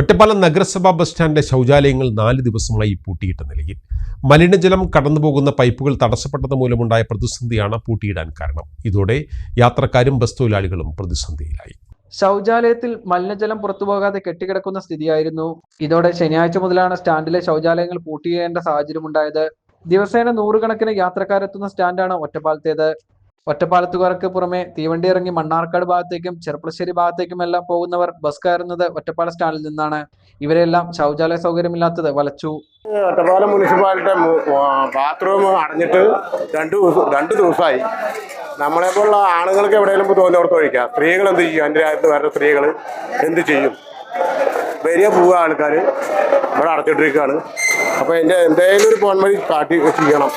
ഒറ്റപ്പാലം നഗരസഭാ ബസ് സ്റ്റാൻഡിലെ ശൗചാലയങ്ങൾ നാല് ദിവസമായി പൂട്ടിയിട്ട നിലയിൽ മലിനജലം കടന്നുപോകുന്ന പൈപ്പുകൾ തടസ്സപ്പെട്ടത് മൂലമുണ്ടായ പ്രതിസന്ധിയാണ് പൂട്ടിയിടാൻ കാരണം. ഇതോടെ യാത്രക്കാരും ബസ് തൊഴിലാളികളും പ്രതിസന്ധിയിലായി. ശൗചാലയത്തിൽ മലിനജലം പുറത്തുപോകാതെ കെട്ടിക്കിടക്കുന്ന സ്ഥിതിയായിരുന്നു. ഇതോടെ ശനിയാഴ്ച മുതലാണ് സ്റ്റാൻഡിലെ ശൗചാലയങ്ങൾ പൂട്ടിയേണ്ട സാഹചര്യമുണ്ടായത്. ദിവസേന നൂറുകണക്കിന് യാത്രക്കാരെത്തുന്ന സ്റ്റാൻഡാണ് ഒറ്റപ്പാലത്തേത്. ഒറ്റപ്പാലത്തുകാർക്ക് പുറമെ തീവണ്ടി ഇറങ്ങി മണ്ണാർക്കാട് ഭാഗത്തേക്കും ചെറുപ്പളശ്ശേരി ഭാഗത്തേക്കും എല്ലാം പോകുന്നവർ ബസ് കയറുന്നത് ഒറ്റപ്പാല സ്റ്റാൻഡിൽ നിന്നാണ്. ഇവരെല്ലാം ശൗചാലയ സൗകര്യമില്ലാത്തത് വലച്ചു. ഒറ്റപ്പാലം മുനിസിപ്പാലിറ്റി ബാത്റൂം അടഞ്ഞിട്ട് രണ്ട് രണ്ട് ദിവസമായി നമ്മളെ പോലുള്ള ആണുങ്ങൾക്ക് എവിടെയെങ്കിലും തോന്നിയോർത്ത് ഒഴിക്കാം. സ്ത്രീകൾ എന്ത് ചെയ്യും? എന്റെ രാജ്യത്ത് വരുന്ന സ്ത്രീകൾ എന്ത് ചെയ്യും? വലിയ പോവുക ആൾക്കാർ ഇവിടെ അടച്ചിട്ടിരിക്കുകയാണ്. അപ്പോൾ എന്റെ എന്തെങ്കിലും ഒരു പോൺമതി കാട്ടി ചെയ്യണം.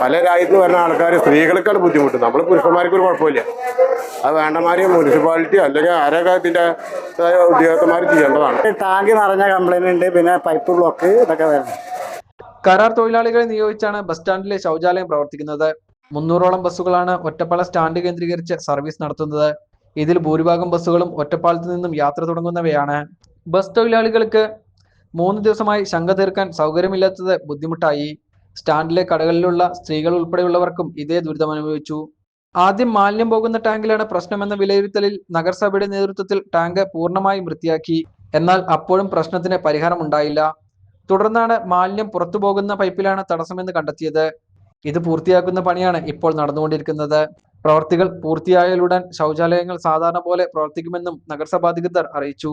പല രാജ്യത്ത് വരുന്ന ആൾക്കാർ സ്ത്രീകൾക്കാണ് ബുദ്ധിമുട്ട് നമ്മൾ പുരുഷന്മാർക്ക് ഒരു കുഴപ്പമില്ല. അത് വേണ്ടമാതിരി മുനിസിപ്പാലിറ്റി അല്ലെങ്കിൽ ആരൊക്കെ ഇതിന്റെ ഉദ്യോഗസ്ഥന്മാർ ചെയ്യേണ്ടതാണ്. ടാങ്ക് നിറഞ്ഞ കംപ്ലൈന്റ് ഉണ്ട്. പിന്നെ പൈപ്പ് ബ്ലോക്ക് ഇതൊക്കെ വരുന്നത് കരാർ തൊഴിലാളികളെ നിയോഗിച്ചാണ് ബസ് സ്റ്റാൻഡിലെ ശൗചാലയം പ്രവർത്തിക്കുന്നത്. മുന്നൂറോളം ബസ്സുകളാണ് ഒറ്റപ്പാല സ്റ്റാൻഡ് കേന്ദ്രീകരിച്ച് സർവീസ് നടത്തുന്നത്. ഇതിൽ ഭൂരിഭാഗം ബസ്സുകളും ഒറ്റപ്പാലത്ത് നിന്നും യാത്ര തുടങ്ങുന്നവയാണ്. ബസ് തൊഴിലാളികൾക്ക് മൂന്ന് ദിവസമായി ശങ്ക തീർക്കാൻ സൗകര്യമില്ലാത്തത് ബുദ്ധിമുട്ടായി. സ്റ്റാൻഡിലെ കടകളിലുള്ള സ്ത്രീകൾ ഉൾപ്പെടെയുള്ളവർക്കും ഇതേ ദുരിതം അനുഭവിച്ചു. ആദ്യം മാലിന്യം പോകുന്ന ടാങ്കിലാണ് പ്രശ്നമെന്ന വിലയിരുത്തലിൽ നഗരസഭയുടെ നേതൃത്വത്തിൽ ടാങ്ക് പൂർണമായും വൃത്തിയാക്കി. എന്നാൽ അപ്പോഴും പ്രശ്നത്തിന് പരിഹാരമുണ്ടായില്ല. തുടർന്നാണ് മാലിന്യം പുറത്തു പോകുന്ന പൈപ്പിലാണ് തടസ്സമെന്ന് കണ്ടെത്തിയത്. ഇത് പൂർത്തിയാക്കുന്ന പണിയാണ് ഇപ്പോൾ നടന്നുകൊണ്ടിരിക്കുന്നത്. പ്രവർത്തികൾ പൂർത്തിയായാലുടൻ ശൗചാലയങ്ങൾ സാധാരണ പോലെ പ്രവർത്തിക്കുമെന്നും നഗരസഭാധികൃതർ അറിയിച്ചു.